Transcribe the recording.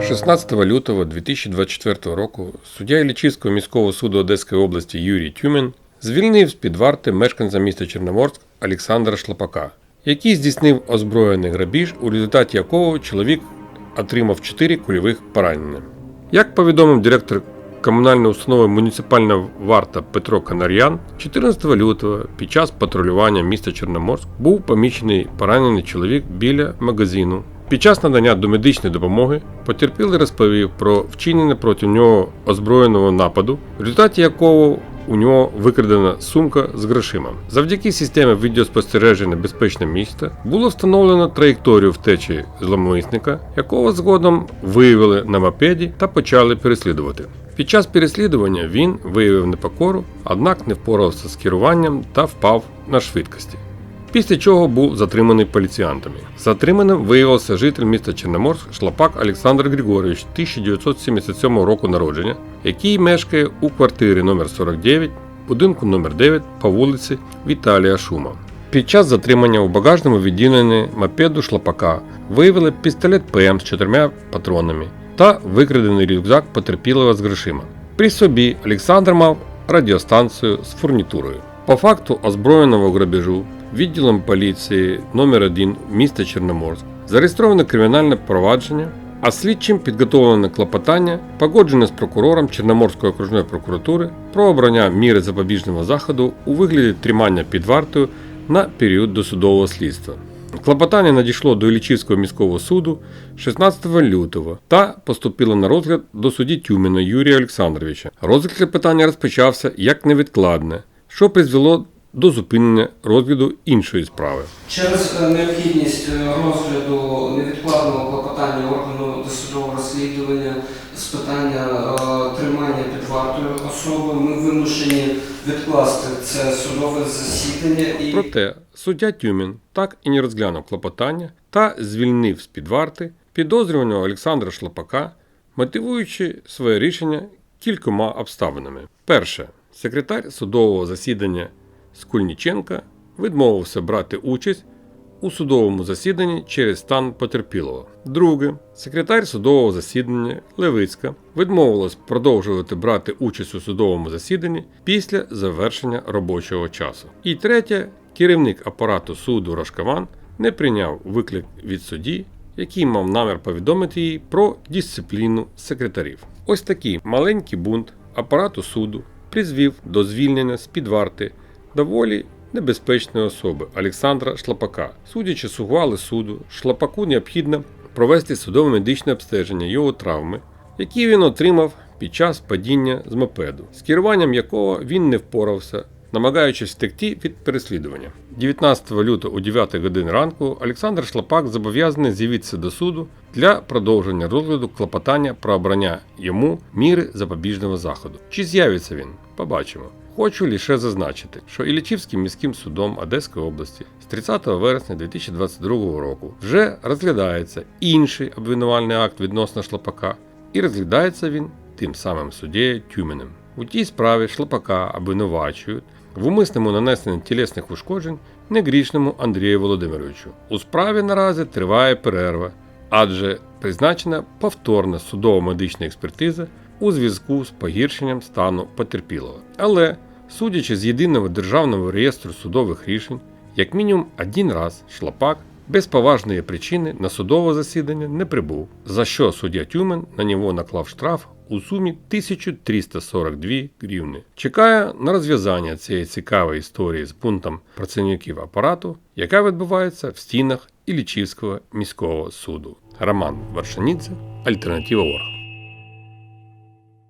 16 лютого 2024 року суддя Іллічівського міського суду Одеської області Юрій Тюмен звільнив з-під варти мешканця міста Чорноморськ Олександра Шлапака, який здійснив озброєний грабіж, у результаті якого чоловік отримав 4 кульових поранення. Як повідомив директор комунальної установи муніципальна варта Петро Канар'ян, 14 лютого під час патрулювання міста Чорноморськ був помічений поранений чоловік біля магазину. Під час надання домедичної допомоги потерпілий розповів про вчинення проти нього озброєного нападу, в результаті якого у нього викрадена сумка з грошима. Завдяки системі відеоспостереження безпечне місто було встановлено траєкторію втечі зломисника, якого згодом виявили на мопеді та почали переслідувати. Під час переслідування він виявив непокору, однак не впорався з керуванням та впав на швидкості. Після чого був затриманий поліціянтами. Затриманим виявився житель міста Чорноморськ Шлапак Олександр Григорович 1977 року народження, який мешкає у квартирі номер 49 будинку номер 9 по вулиці Віталія Шума. Під час затримання у багажному відділенні мопеду Шлапака виявили пістолет ПМ з чотирма патронами та викрадений рюкзак потерпілого з грошима. При собі Олександр мав радіостанцію з фурнітурою. По факту озброєного грабежу відділом поліції номер 1 міста Чорноморськ зареєстровано кримінальне провадження, а слідчим підготовлено клопотання, погоджене з прокурором Чорноморської окружної прокуратури про обрання міри запобіжного заходу у вигляді тримання під вартою на період досудового слідства. Клопотання надійшло до Іллічівського міського суду 16 лютого та поступило на розгляд до судді Тюміна Юрія Олександровича. Розгляд клопотання розпочався як невідкладне, що призвело до зупинення розгляду іншої справи. Через е, необхідність е, розгляду невідкладного клопотання органу досудового розслідування з питання е, тримання під вартою особи, ми вимушені відкласти це судове засідання і Проте суддя Тюмін так і не розглянув клопотання та звільнив з під варти підозрюваного Олександра Шлапака, мотивуючи своє рішення кількома обставинами. Перше, секретар судового засідання Скульніченка відмовився брати участь у судовому засіданні через стан потерпілого. Друге, секретар судового засідання Левицька відмовилась продовжувати брати участь у судовому засіданні після завершення робочого часу. І третє, керівник апарату суду Рашкаван не прийняв виклик від судді, який мав намір повідомити їй про дисципліну секретарів. Ось такий маленький бунт апарату суду призвів до звільнення з під варти доволі небезпечної особи Олександра Шлапака. Судячи з ухвали суду, Шлапаку необхідно провести судове медичне обстеження його травми, які він отримав під час падіння з мопеду, з керуванням якого він не впорався, намагаючись втекти від переслідування. 19 лютого о 9 годин ранку Олександр Шлапак зобов'язаний з'явитися до суду для продовження розгляду клопотання про обрання йому міри запобіжного заходу. Чи з'явиться він? Побачимо. Хочу лише зазначити, що Іллічівським міським судом Одеської області з 30 вересня 2022 року вже розглядається інший обвинувальний акт відносно Шлапака, і розглядається він тим самим суддєю Тюменем. У тій справі Шлапака обвинувачують в умисному нанесенні тілесних ушкоджень негрішному Андрію Володимировичу. У справі наразі триває перерва, адже призначена повторна судово-медична експертиза у зв'язку з погіршенням стану потерпілого. Але, судячи з єдиного державного реєстру судових рішень, як мінімум один раз шлапак без поважної причини на судове засідання не прибув, за що суддя Тюмен на нього наклав штраф у сумі 1342 гривни. Чекаю на розв'язання цієї цікавої історії з пунктом працівників апарату, яка відбувається в стінах Іллічівського міського суду. Роман Варшаніця, Альтернатива Орг.